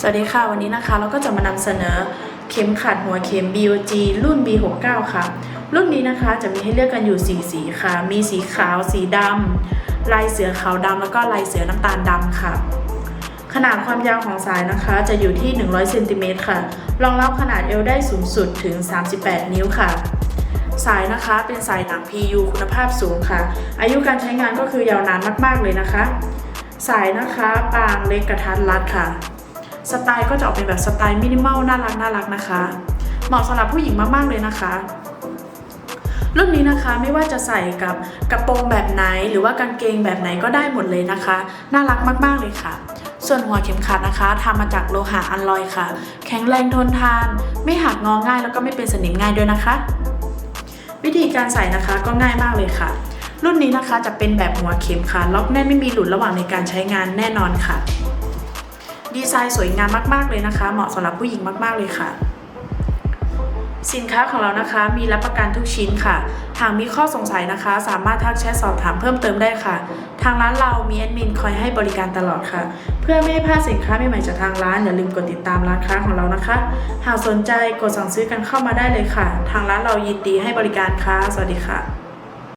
สวัสดีค่ะ วันนี้นะคะเราก็จะมานำเสนอเข็มขัดหัวเข็ม BOG รุ่น B69 ค่ะ รุ่นนี้นะคะจะมีให้เลือกกันอยู่ 4 สีค่ะ มีสีขาว สีดำลายเสือขาวดำแล้วก็ลายเสือน้ำตาลดำค่ะ ขนาดความยาวของสายนะคะจะอยู่ที่ 100เซนติเมตรค่ะ รองรับขนาดเอวได้สูงสุดถึง 38 นิ้วค่ะสายนะคะเป็นสายหนัง PU คุณภาพสูงค่ะ อายุการใช้งานก็คือยาวนานมาก ๆ เลยนะคะ สายนะคะปางเล็กกระทัดรัดค่ะ สไตล์ก็จะออกเป็นแบบสไตล์มินิมอลน่ารักน่ารักนะคะ เหมาะสำหรับผู้หญิงมาก ๆ เลยนะคะรุ่นนี้นะคะไม่ว่าจะใส่กับกระโปรงแบบไหน หรือว่ากางเกงแบบไหนก็ได้หมดเลยนะคะ น่ารักมากๆเลยค่ะ ส่วนหัวเข็มขัดนะคะทำมาจากโลหะอัลลอยค่ะ แข็งแรงทนทาน ไม่หักงอง่ายแล้วก็ไม่เป็นสนิมง่ายด้วยนะคะ วิธีการใส่นะคะก็ง่ายมากเลยค่ะ รุ่นนี้นะคะจะเป็นแบบหัวเข็มค่ะล็อกแน่นไม่มีหลุดระหว่างในการใช้งานแน่นอนค่ะ ดีไซน์สวยงามมาก ๆ เลยนะคะ เหมาะสำหรับผู้หญิงมาก ๆ เลยค่ะ สินค้าของเรานะคะ มีรับประกันทุกชิ้นค่ะ หากมีข้อสงสัยนะคะ สามารถทักแชทสอบถามเพิ่มเติมได้ค่ะ ทางร้านเรามีแอดมินคอยให้บริการตลอดค่ะ เพื่อไม่ให้พลาดสินค้าใหม่ๆจากทางร้านอย่าลืมกดติดตามร้านค้าของเรานะคะ หากสนใจกดสั่งซื้อกันเข้ามาได้เลยค่ะ ทางร้านเรายินดีให้บริการค่ะ สวัสดีค่ะ